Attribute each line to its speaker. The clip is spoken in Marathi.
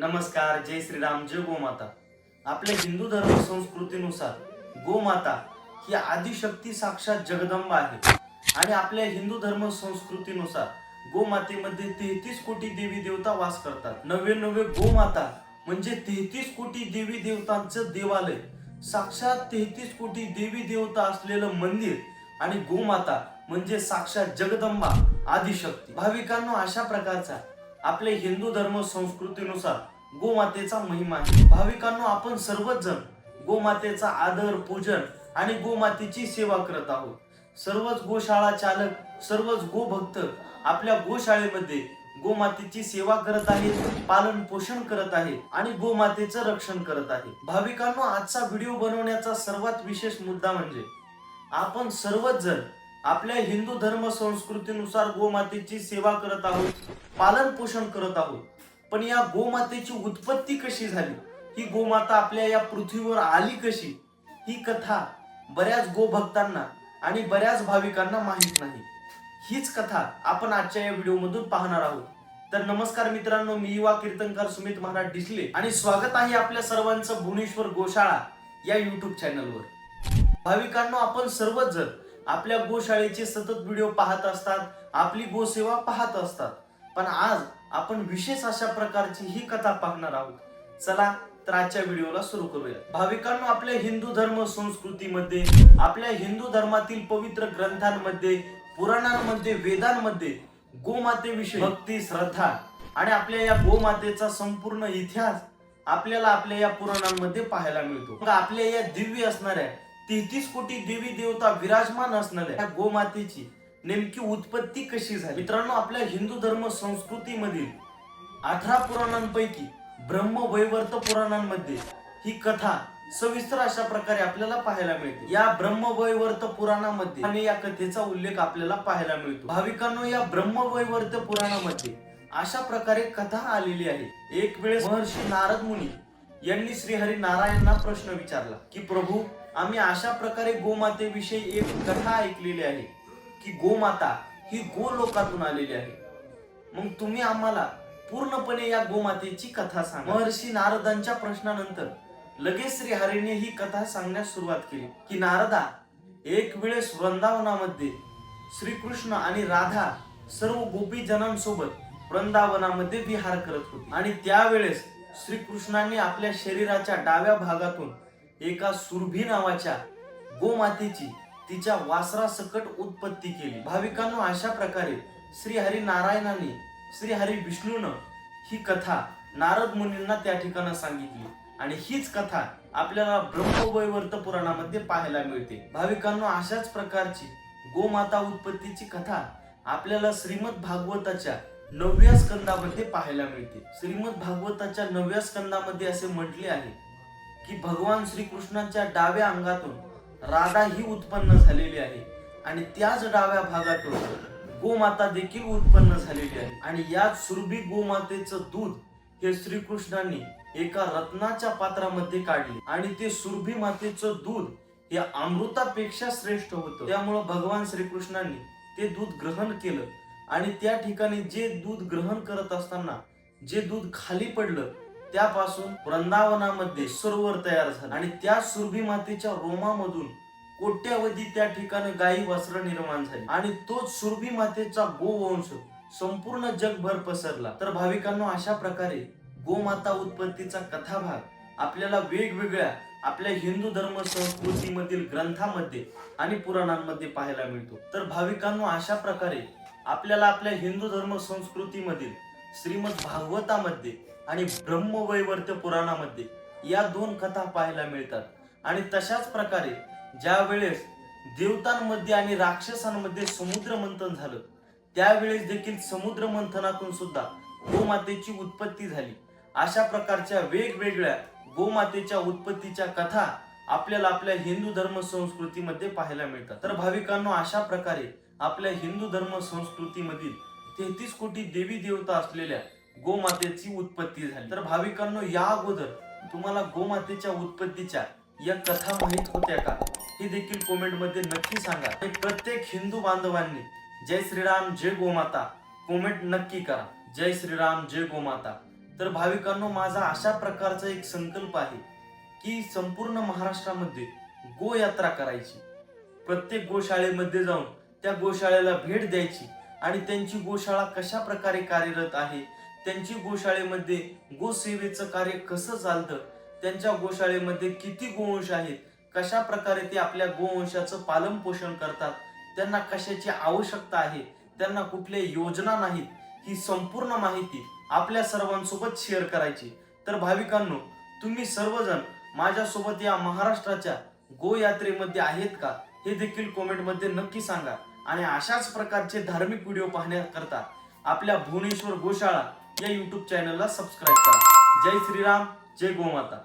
Speaker 1: नमस्कार जय श्रीराम जय गोमाता. आपल्या हिंदू धर्म संस्कृतीनुसार गोमाता ही आदिशक्ती साक्षात जगदंबा आहे. आणि आपल्या हिंदू धर्म संस्कृतीनुसार गोमातेमध्ये तेहतीस कोटी देवी देवता वास करतात. नवे नवे गोमाता म्हणजे तेहतीस कोटी देवी देवतांचं देवालय. साक्षात तेहतीस कोटी देवी देवता असलेलं मंदिर आणि गोमाता म्हणजे साक्षात जगदंबा आदिशक्ती. भाविकांनो अशा प्रकारचा आपले हिंदू धर्म संस्कृतीनुसार गोमातेचा महिमा आहे. भाविकांनो आपण सर्वच जण गोमातेचा आदर पूजन आणि गोमातेची सेवा करत आहोत. सर्वच गोशाळा चालक सर्वच गोभक्त आपल्या गोशाळेमध्ये गोमातेची सेवा करत आहेत पालन पोषण करत आहे आणि गोमातेचं रक्षण करत आहे भाविकांनो आजचा व्हिडिओ बनवण्याचा सर्वात विशेष मुद्दा म्हणजे आपण सर्वच जण आपल्या हिंदू धर्म संस्कृतीनुसार गोमातेची सेवा करत आहोत पालन पोषण करत आहोत. पण या गोमातेची उत्पत्ती कशी झाली? ही गोमाता आपल्या या पृथ्वीवर आली कशी? ही कथा बऱ्याच गोभक्तांना आणि बऱ्याच भाविकांना माहीत नाही. हीच कथा आपण आजच्या या व्हिडिओ मधून पाहणार आहोत. तर नमस्कार मित्रांनो मी युवा कीर्तनकार सुमित महाराज डिसले आणि स्वागत आहे आपल्या सर्वांचं भुवनेश्वर गोशाळा या युट्यूब चॅनलवर भाविकांनो आपण सर्वच जण आपल्या गोशाळेचे सतत व्हिडिओ पाहत असतात आपली गोसेवा पाहत असतात. पण आज आपण विशेष अशा प्रकारची ही कथा पाहणार आहोत. चला तर आजच्या व्हिडिओला सुरू करूया. भाविकांनो आपल्या हिंदू धर्म संस्कृतीमध्ये आपल्या हिंदू धर्मातील पवित्र ग्रंथांमध्ये पुराणांमध्ये वेदांमध्ये गोमातेविषयी भक्ती श्रद्धा आणि आपल्या या गोमातेचा संपूर्ण इतिहास आपल्याला आपल्या या पुराणांमध्ये पाहायला मिळतो. आपल्या या दिव्य असणाऱ्या तेहतीस कोटी देवी देवता विराजमान असणाऱ्या या गोमातेची नेमकी उत्पत्ती कशी झाली? मित्रांनो आपल्या हिंदू धर्म संस्कृतीमधील अठरा पुराणांपैकी ब्रह्म वैवर्त पुराणांमध्ये ही कथा सविस्तर अशा प्रकारे आपल्याला पाहायला मिळते. या ब्रह्मवैवर्त पुराणामध्ये आणि या कथेचा उल्लेख आपल्याला पाहायला मिळतो. भाविकांनो या ब्रह्मवैवर्त पुराणामध्ये अशा प्रकारे कथा आलेली आहे. एक वेळेस महर्षी नारद मुनी यांनी श्रीहरी नारायणना प्रश्न विचारला की प्रभू आम्ही अशा प्रकारे गोमातेविषयी एक कथा ऐकलेली आहे की गोमाता ही गोलोकातून आलेली आहे. मग तुम्ही आम्हाला पूर्णपणे या गोमातेची कथा सांगा. महर्षी नारदांच्या प्रश्नानंतर लगेच श्री हरीने ही कथा सांगण्यास सुरुवात केली की नारदा एक वेळेस वृंदावनामध्ये श्रीकृष्ण आणि राधा सर्व गोपीजनांसोबत वृंदावनामध्ये विहार करत होते. आणि त्यावेळेस श्रीकृष्णांनी आपल्या शरीराच्या डाव्या भागातून एका सुरभी नावाच्या गोमातेची तिच्या वासरासकट उत्पत्ती केली. भाविकांनो अशा प्रकारे श्री हरी नारायणाने श्री हरी विष्णून ही कथा नारद मुनींना त्या ठिकाणी सांगितली. आणि हीच कथा आपल्याला ब्रह्मवैवर्त पुराणामध्ये पाहायला मिळते. भाविकांनो अशाच प्रकारची गोमाता उत्पत्तीची कथा आपल्याला श्रीमद भागवताच्या नवव्या स्कंदामध्ये पाहायला मिळते. श्रीमद भागवताच्या नवव्या स्कंदामध्ये असे म्हटले आहे की भगवान श्रीकृष्णाच्या डाव्या अंगातून राधा ही उत्पन्न झालेली आहे आणि त्याच डाव्या भागातून गोमाता देखील उत्पन्न झालेली आहे. आणि याच सुरभी गोमातेचं दूध हे श्रीकृष्णांनी एका रत्नाच्या पात्रामध्ये काढले. आणि ते सुरभी मातेचं दूध हे अमृतापेक्षा श्रेष्ठ होतं. त्यामुळं भगवान श्रीकृष्णांनी ते दूध ग्रहण केलं. आणि त्या ठिकाणी जे दूध ग्रहण करत असताना जे दूध खाली पडलं त्यापासून वृंदावनामध्ये सरोवर तयार झालं. आणि त्या सुरभी मातेच्या रोमामधून कोट्यावधी त्या ठिकाणी गायी वस्त्र निर्माण झाली. आणि तोच सुरभी मातेचा गोवंश संपूर्ण जगभर पसरला. तर भाविकांनो अशा प्रकारे गोमाता उत्पत्तीचा कथाभाग आपल्याला वेगवेगळ्या आपल्या हिंदू धर्म संस्कृतीमधील ग्रंथामध्ये आणि पुराणांमध्ये पाहायला मिळतो. तर भाविकांनो अशा प्रकारे आपल्याला आपल्या हिंदू धर्म संस्कृतीमधील श्रीमद भागवतामध्ये आणि ब्रह्मवैवर्त पुराणामध्ये या दोन कथा पाहायला मिळतात. आणि तशाच प्रकारे ज्या वेळेस देवतांमध्ये आणि राक्षसांमध्ये समुद्र मंथन झालं त्यावेळेस देखील समुद्र मंथनातून सुद्धा गोमातेची उत्पत्ती झाली. अशा प्रकारच्या वेगवेगळ्या गोमातेच्या उत्पत्तीच्या कथा आपल्याला आपल्या हिंदू धर्म संस्कृतीमध्ये पाहायला मिळतात. तर भाविकांनो अशा प्रकारे आपल्या हिंदू धर्म संस्कृतीमधील तेहतीस कोटी देवी देवता असलेल्या गोमातेची उत्पत्ती झाली. तर भाविकांनो या अगोदर तुम्हाला गोमातेच्या उत्पत्तीच्या या कथा माहीत होत्या का? हे देखील कमेंटमध्ये नक्की सांगा. प्रत्येक हिंदू बांधवांनी जय श्रीराम जय गोमाता कॉमेंट नक्की करा. जय श्रीराम जय गोमाता. तर भाविकांनो माझा अशा प्रकारचा एक संकल्प आहे की संपूर्ण महाराष्ट्रामध्ये गो यात्रा करायची. प्रत्येक गोशाळेमध्ये जाऊन त्या गोशाळेला भेट द्यायची. आणि त्यांची गोशाळा कशा प्रकारे कार्यरत आहे? त्यांची गोशाळेमध्ये गोसेवेचं कार्य कसं चालतं? त्यांच्या गोशाळेमध्ये किती गोवंश आहेत? कशा प्रकारे ते आपल्या गोवंशाचं पालन पोषण करतात? त्यांना कशाची आवश्यकता आहे? त्यांना कुठल्या योजना नाहीत? ही संपूर्ण माहिती आपल्या सर्वांसोबत शेअर करायची. तर भाविकांनो तुम्ही सर्वजण माझ्यासोबत या महाराष्ट्राच्या गोयात्रेमध्ये आहेत का? हे देखील कॉमेंटमध्ये नक्की सांगा. आणि अशाच प्रकारचे धार्मिक व्हिडिओ पाहण्याकरता आपल्या भुवनेश्वर गोशाळा या युट्यूब चॅनलला सबस्क्राईब करा. जय श्रीराम जय गोमाता.